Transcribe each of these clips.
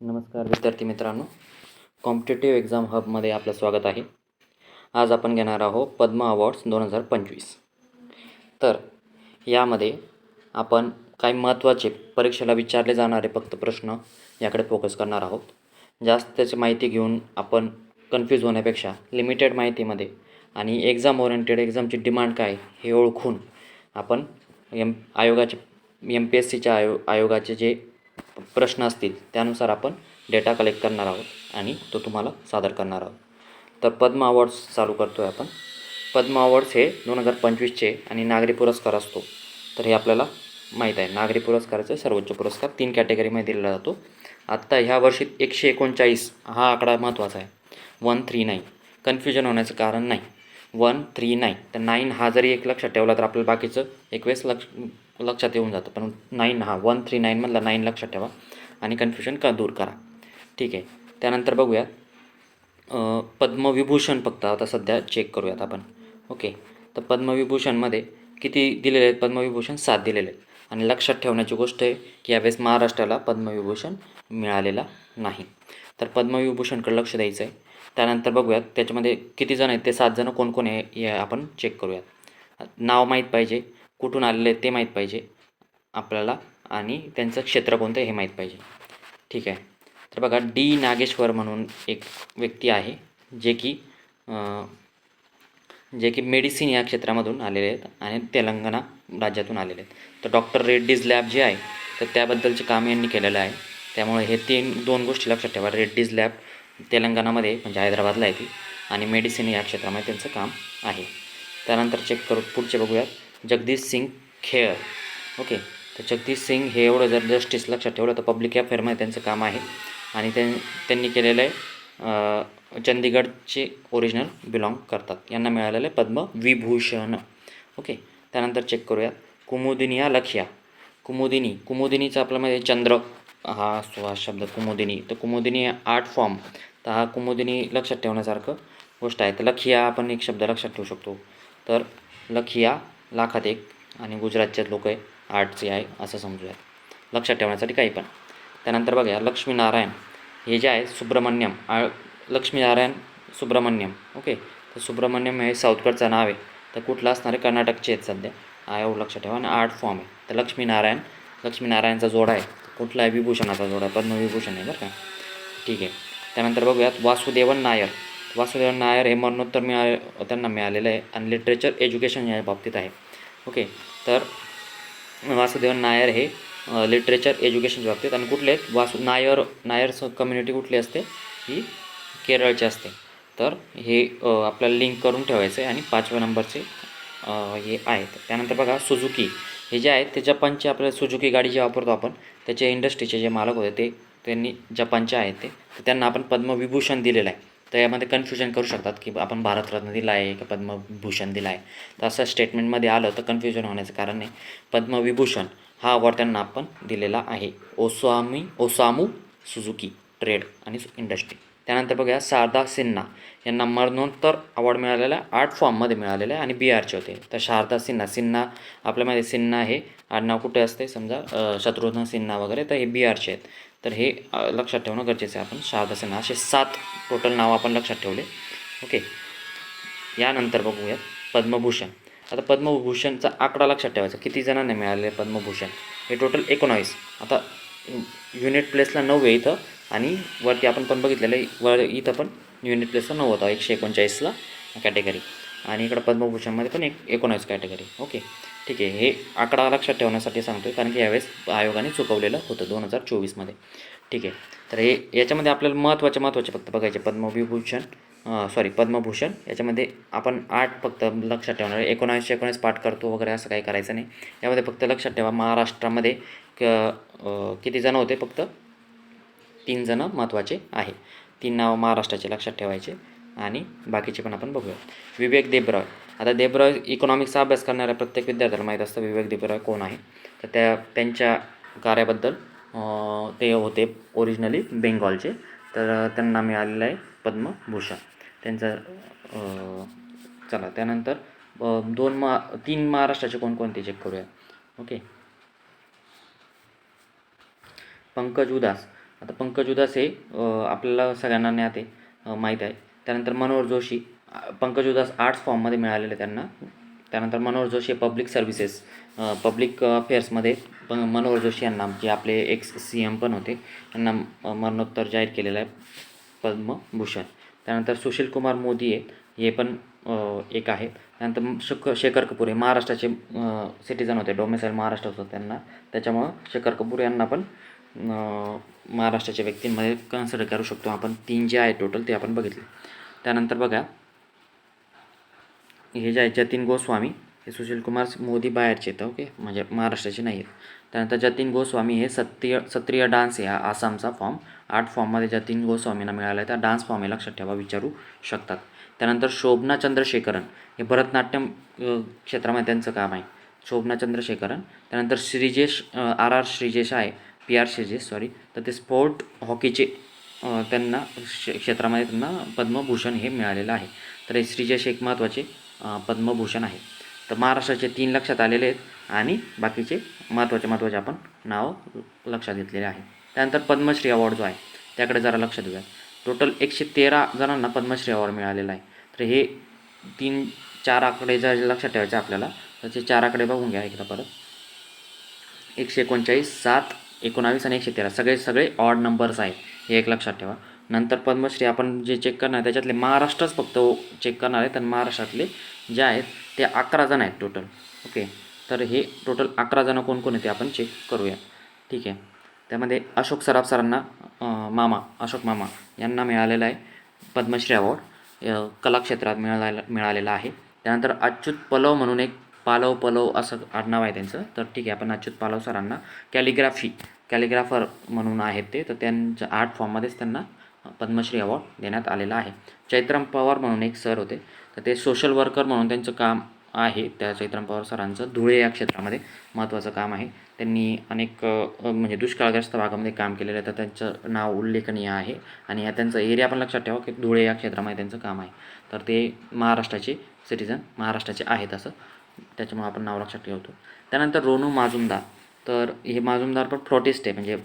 नमस्कार विद्यार्थी मित्रांनो. कॉम्पिटेटिव्ह एक्झाम हबमध्ये आपलं स्वागत आहे. आज आपण घेणार आहोत पद्म अवॉर्ड्स दोन हजार पंचवीस. तर यामध्ये आपण काही महत्त्वाचे परीक्षेला विचारले जाणारे फक्त प्रश्न याकडे फोकस करणार आहोत. जास्त त्याची माहिती घेऊन आपण कन्फ्यूज होण्यापेक्षा लिमिटेड माहितीमध्ये आणि एक्झाम ओरिएंटेड एक्झामची डिमांड काय हे ओळखून आपण एम आयोगाचे एम पी एस सीच्या आयो आयोगाचे जे प्रश्न असतील त्यानुसार आपण डेटा कलेक्ट करणार आहोत आणि तो तुम्हाला सादर करणार आहोत. तर पद्म अवॉर्ड्स चालू करतो आहे आपण. पद्म अवॉर्ड्स हे दोन हजार पंचवीसचे आणि नागरी पुरस्कार असतो. तर हे आपल्याला माहीत आहे. नागरी पुरस्कारचे सर्वोच्च पुरस्कार तीन कॅटेगरीमध्ये दिला जातो. आत्ता ह्या वर्षी एकशे एकोणचाळीस हा आकडा महत्त्वाचा आहे. One three nine. कन्फ्युजन होण्याचं कारण नाही. One three nine. तर नाईन हा जरी एक लक्षात ठेवला तर आपल्याला बाकीचं एक वेळेस लक्ष लक्षात येऊन जातं. पण नाईन हा वन थ्री नाईनमधला नाईन लक्षात ठेवा आणि कन्फ्युजन का दूर करा. ठीक आहे. त्यानंतर बघूयात. पद्मविभूषण फक्त आता सध्या चेक करूयात आपण. ओके. तर पद्मविभूषणमध्ये किती दिलेले आहेत? पद्मविभूषण सात दिलेले आहेत. आणि लक्षात ठेवण्याची गोष्ट आहे की यावेळेस महाराष्ट्राला पद्मविभूषण मिळालेला नाही. तर पद्मविभूषणकडे लक्ष द्यायचं आहे त्यानंतर बघूयात त्याच्यामध्ये किती जण आहेत ते सात जण कोण कोण आहे हे आपण चेक करूयात. नाव माहीत पाहिजे कुठून आलेले आहेत ते माहीत पाहिजे आपल्याला आणि त्यांचं क्षेत्र कोणतं आहे हे माहीत पाहिजे. ठीक आहे. तर बघा डी नागेश्वर म्हणून एक व्यक्ती आहे जे की जे की मेडिसिन या क्षेत्रामधून आलेले आहेत आणि तेलंगणा राज्यातून आलेले आहेत. तर डॉक्टर रेड्डीज लॅब जे आहे तर त्याबद्दलचे काम यांनी केलेलं आहे. त्यामुळे हे तीन दोन गोष्टी लक्षात ठेवा. रेड्डीज लॅब तेलंगणामध्ये म्हणजे हैदराबादला आहे ती आणि मेडिसिन या क्षेत्रामध्ये त्यांचं काम आहे. त्यानंतर चेक करू पुढचे बघूयात. जगदीश सिंग खेळ ओके. तर जगदीश सिंग हे एवढं जर जस्टिस लक्षात ठेवलं तर पब्लिक अफेअरमध्ये त्यांचं काम आहे. आणि त्यां त्यांनी केलेलं आहे चंदीगडचे ओरिजिनल बिलॉंग करतात. यांना मिळालेलं आहे पद्मविभूषण. ओके. त्यानंतर चेक करूयात. कुमुदिनिया लखिया. कुमुदिनी कुमुदिनीचं आपल्यामध्ये चंद्र. हा असतो हा शब्द कुमुदिनी. तर कुमुदिनी आर्ट फॉर्म. तर हा कुमुदिनी लक्षात ठेवण्यासारखं गोष्ट आहे. तर लखिया आपण एक शब्द लक्षात ठेवू शकतो. तर लखिया लाखात एक आणि गुजरातचे लोक आहे. आर्टचे आहे असं समजूयात. लक्षात ठेवण्यासाठी काही पण. त्यानंतर बघा लक्ष्मीनारायण. हे जे आहे सुब्रमण्यम. आ लक्ष्मीनारायण सुब्रमण्यम. ओके? तर सुब्रमण्यम हे साऊथकडचं नाव आहे. तर कुठलं असणारे कर्नाटकचे आहेत सध्या. हा लक्षात ठेवा. आणि आर्ट फॉर्म आहे. तर लक्ष्मीनारायण लक्ष्मीनारायणचा जोडा आहे. कुठला आहे विभूषणाचा जोडा पद्मविभूषण आहे बरं का? ठीक आहे. त्यानंतर बघूयात वासुदेवन नायर. वासुदेवन नायर हे मरणोत्तर मिळा त्यांना मिळालेलं आहे आणि लिटरेचर एज्युकेशन या बाबतीत आहे. ओके तर वासुदेवन नायर हे लिटरेचर एज्युकेशनच्या बाबतीत आणि कुठले आहेत? वासु नायर नायर कम्युनिटी कुठली असते? ही केरळची असते. तर हे आपल्याला लिंक करून ठेवायचं आहे आणि पाचव्या नंबरचे हे आहेत. त्यानंतर बघा सुझुकी. हे जे आहेत ते जपानचे आपल्याला सुजुकी गाडी जे वापरतो आपण त्याचे इंडस्ट्रीचे जे मालक होते ते त्यांनी जपानचे आहेत ते. तर त्यांना आपण पद्मविभूषण दिलेलं आहे. तर यामध्ये कन्फ्युजन करू शकतात की आपण भारतरत्न दिला आहे का पद्मभूषण दिला आहे? तर असं स्टेटमेंटमध्ये आलं तर कन्फ्युजन होण्याचं कारण नाही. पद्मविभूषण हा अवॉर्ड त्यांना आपण दिलेला आहे. ओसामी ओसामू सुझुकी ट्रेड आणि इंडस्ट्री त्यानंतर बघूया शारदा सिन्हा यांना मरणोत्तर अवॉर्ड मिळालेला आर्ट फॉर्ममध्ये मिळालेला आहे आणि बी आरचे होते. तर शारदा सिन्हा सिन्हा आपल्यामध्ये सिन्हा हे आडनाव कुठे असते समजा शत्रुघ्न सिन्हा वगैरे तर हे बी आरचे आहेत. तर हे लक्षात ठेवणं गरजेचं आहे आपण. शारदा सिन्हा असे सात टोटल नावं आपण लक्षात ठेवले. ओके. यानंतर बघूयात पद्मभूषण. आता पद्मभूषणचा आकडा लक्षात ठेवायचा. किती जणांना मिळाले पद्मभूषण? हे टोटल एकोणावीस. आता युनिट प्लेसला नऊ आहे इथं. आणि वरती आपण पण बघितलेलं आहे वर इथं पण युनिट प्लेसला नऊ होता एकशे एकोणचाळीसला कॅटेगरी आणि इकडं पद्मभूषणमध्ये पण एक एकोणावीस कॅटेगरी ओके ठीक आहे हे आकडा लक्षात ठेवण्यासाठी सांगतो आहे कारण की यावेळेस आयोगाने चुकवलेलं होतं दोन हजार चोवीसमध्ये. ठीक आहे तर हे याच्यामध्ये आपल्याला महत्त्वाचे महत्त्वाचे फक्त बघायचे. पद्मविभूषण सॉरी पद्मभूषण याच्यामध्ये आपण आठ फक्त लक्षात ठेवणार आहे. एकोणावीसशे एकोणीस पाठ करतो वगैरे असं काही करायचं नाही. यामध्ये फक्त लक्षात ठेवा महाराष्ट्रामध्ये क किती जण होते फक्त? तीन जणं महत्त्वाचे आहे. तीन नावं महाराष्ट्राचे लक्षात ठेवायचे आणि बाकीचे पण आपण बघूया विवेक देबरॉय. आता देबरॉय इकॉनॉमिक्सचा अभ्यास करणाऱ्या प्रत्येक विद्यार्थ्याला माहीत असतं विवेक देबरॉय कोण आहे? तर त्या त्यांच्या कार्याबद्दल ते होते ओरिजिनली बेंगॉलचे. तर त्यांना मिळालेलं आहे पद्मभूषण. त्यांचं चला त्यानंतर दोन मा तीन महाराष्ट्राचे कोणकोणते चेक करूया ओके पंकज उदास. आता पंकज उदास हे आपल्याला सगळ्यांना ज्ञाते माहीत आहे. त्यानंतर मनोहर जोशी पंकज उदास आर्ट्स फॉर्ममध्ये मिळालेले त्यांना. त्यानंतर मनोहर जोशी हे पब्लिक सर्व्हिसेस पब्लिक अफेअर्समध्ये पण मनोहर जोशी यांना जे आपले एक्स सी एम पण होते यांना मरणोत्तर जाहीर केलेलं आहे पद्मभूषण. त्यानंतर सुशील कुमार मोदी आहे हे पण एक आहे त्यानंतर शुक शेखर कपूर हे महाराष्ट्राचे सिटीजन होते डोमेसाईल महाराष्ट्र होतं त्यांना. त्याच्यामुळं शेखर कपूर यांना पण महाराष्ट्राच्या व्यक्तींमध्ये कन्सिडर करू शकतो आपण. तीन जे आहे टोटल ते आपण बघितले. त्यानंतर बघा हे जे आहे जतीन गोस्वामी हे सुशील कुमार मोदी बाहेरचे आहेत ओके म्हणजे महाराष्ट्राचे नाही आहेत. त्यानंतर जतीन गोस्वामी हे सत्रिय सत्रिय डान्स आहे हा आसामचा फॉर्म आर्ट फॉर्ममध्ये जतीन गोस्वामींना मिळाला आहे. त्या डान्स फॉर्म हे लक्षात ठेवा विचारू शकतात. त्यानंतर शोभना चंद्रशेखरन हे भरतनाट्यम क्षेत्रामध्ये त्यांचं काम आहे. शोभना चंद्रशेखरन. त्यानंतर श्रीजेश आर आर श्रीजेश आहे. पी आर शेजे सॉरी तर ते स्पोर्ट हॉकीचे त्यांना क्षेत्रामध्ये त्यांना पद्मभूषण हे मिळालेलं आहे. तर हे श्रीजेश एक महत्त्वाचे पद्मभूषण आहे. तर महाराष्ट्राचे तीन लक्षात आलेले आहेत आणि बाकीचे महत्त्वाचे महत्त्वाचे आपण नाव लक्षात घेतलेले आहे. त्यानंतर पद्मश्री अवॉर्ड जो आहे त्याकडे जरा लक्ष देऊया टोटल एकशे तेरा जणांना पद्मश्री अवॉर्ड मिळालेला आहे. तर हे तीन चार आकडे जर लक्षात ठेवायचे आपल्याला तर ते चार आकडे बघून घ्या एकदा परत. एकशे एकोणचाळीस सात एकोणावीस आणि एकशे तेरा. सगळे सगळे ऑड नंबर्स आहेत. हे एक लक्षात ठेवा. नंतर पद्मश्री आपण जे चेक करणार आहे त्याच्यातले महाराष्ट्रच फक्त चेक करणार आहे तर महाराष्ट्रातले जे आहेत ते अकरा जण आहेत टोटल ओके तर हे टोटल अकरा जणं कोण कोण आहे ते आपण चेक करूया. ठीक आहे? त्यामध्ये अशोक सराफ सरांना मामा अशोक मामा यांना मिळालेला आहे पद्मश्री अवॉर्ड कलाक्षेत्रात मिळाला मिळालेला मिळालेला आहे. त्यानंतर अच्युत पलव म्हणून एक पालव पलव असं आडनाव आहे त्यांचं. तर ठीक आहे आपण अच्युत पालव सरांना कॅलिग्राफी कॅलिग्राफर म्हणून आहेत ते. तर त्यांच्या आर्ट फॉर्ममध्येच त्यांना पद्मश्री अवॉर्ड देण्यात आलेला आहे. चैत्रम पवार म्हणून एक सर होते. तर ते सोशल वर्कर म्हणून त्यांचं काम आहे. त्या चैत्रम पवार सरांचं धुळे या क्षेत्रामध्ये महत्त्वाचं काम आहे. त्यांनी अनेक म्हणजे दुष्काळग्रस्त भागामध्ये काम केलेलं आहे. तर त्यांचं नाव उल्लेखनीय आहे. आणि या त्यांचं एरिया पण लक्षात ठेवा की धुळे या क्षेत्रामध्ये त्यांचं काम आहे. तर ते महाराष्ट्राचे सिटिझन महाराष्ट्राचे आहेत असं त्याच्यामुळे आपण नाव लक्षात ठेवतो. त्यानंतर रोनू माजुमदार. तर हे माजुमदार पण प्रोटेस्ट आहे. म्हणजे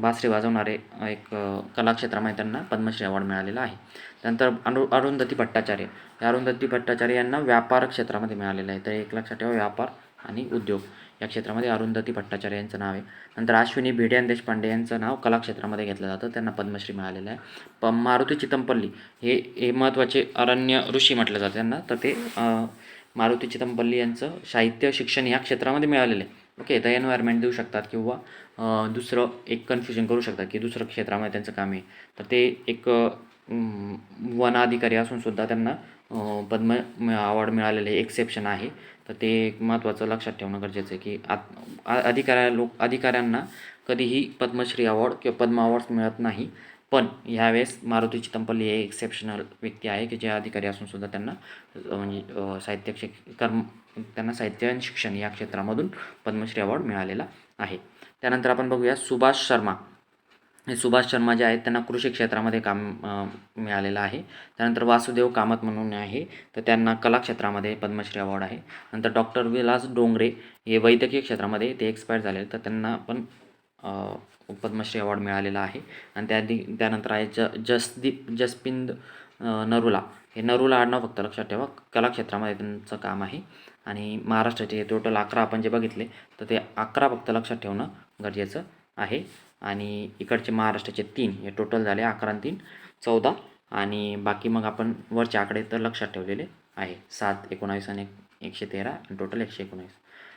बासरी वाजवणारे एक कलाक्षेत्रामध्ये त्यांना. पद्मश्री अवॉर्ड मिळालेला आहे. त्यानंतर अनु अरुंधती भट्टाचार्य. या अरुंधती भट्टाचार्य यांना व्यापार क्षेत्रामध्ये मिळालेलं आहे. तर एक लक्षात ठेवा व्यापार आणि उद्योग. या क्षेत्रामध्ये अरुंधती भट्टाचार्य यांचं नाव आहे. नंतर अश्विनी भिड्यान देशपांडे यांचं नाव कलाक्षेत्रामध्ये घेतलं जातं. त्यांना पद्मश्री मिळालेलं आहे. प मारुती चितमपल्ली. हे हे महत्त्वाचे अरण्य ऋषी म्हटलं जातं त्यांना. तर ते मारुती चितमपल्ली यांचं साहित्य शिक्षण ह्या क्षेत्रामध्ये मिळालेलं आहे. ओके तर एन्व्हायरमेंट देऊ शकतात किंवा दुसरं एक कन्फ्युजन करू शकतात की दुसरं क्षेत्रामध्ये त्यांचं काम आहे. तर ते एक वन अधिकारी असून सुद्धा त्यांना पद्म अवॉर्ड मिळालेले एक्सेप्शन आहे. तर ते एक महत्त्वाचं लक्षात ठेवणं गरजेचं आहे की आत आ- अधिकाऱ्या लोक अधिकाऱ्यांना कधीही पद्मश्री अवॉर्ड किंवा पद्म अवॉर्ड्स मिळत नाही. पण ह्यावेळेस मारुती चितमपल्ली हे एक्सेप्शनल व्यक्ती आहे की जे अधिकारी असून सुद्धा त्यांना म्हणजे साहित्य शिक कर्म त्यांना साहित्य आणि शिक्षण या क्षेत्रामधून पद्मश्री अवॉर्ड मिळालेला आहे. त्यानंतर आपण बघूया सुभाष शर्मा. हे सुभाष शर्मा जे आहेत त्यांना कृषी क्षेत्रामध्ये काम मिळालेलं आहे. त्यानंतर वासुदेव कामत म्हणून आहे तर त्यांना कला क्षेत्रामध्ये पद्मश्री अवॉर्ड आहे. नंतर डॉक्टर विलास डोंगरे हे वैद्यकीय क्षेत्रामध्ये ते एक्सपायर झाले तर त्यांना पण पद्मश्री अवॉर्ड मिळालेला आहे. आणि त्या त्यानंतर आहे ज जसदीप जसपिंद नरुला. हे नरुला आडनाव फक्त लक्षात ठेवा. कलाक्षेत्रामध्ये त्यांचं काम आहे. आणि महाराष्ट्राचे हे टोटल अकरा आपण जे बघितले तर ते अकरा फक्त लक्षात ठेवणं गरजेचं आहे. आणि इकडचे महाराष्ट्राचे तीन हे टोटल झाले अकरा आणि तीन चौदा. आणि बाकी मग आपण वरचे आकडे तर लक्षात ठेवलेले आहे. सात एकोणावीस आणि एक- एकशे तेरा आणि टोटल एकशे एकोणीस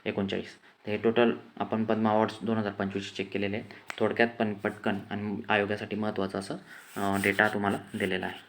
एकोणचाळीस. तर हे टोटल आपण पद्मा अवॉर्ड्स दोन हजार पंचवीस चेक केलेले आहेत. थोडक्यात पण पटकन आणि आयोगासाठी महत्त्वाचं असं डेटा तुम्हाला दिलेला आहे.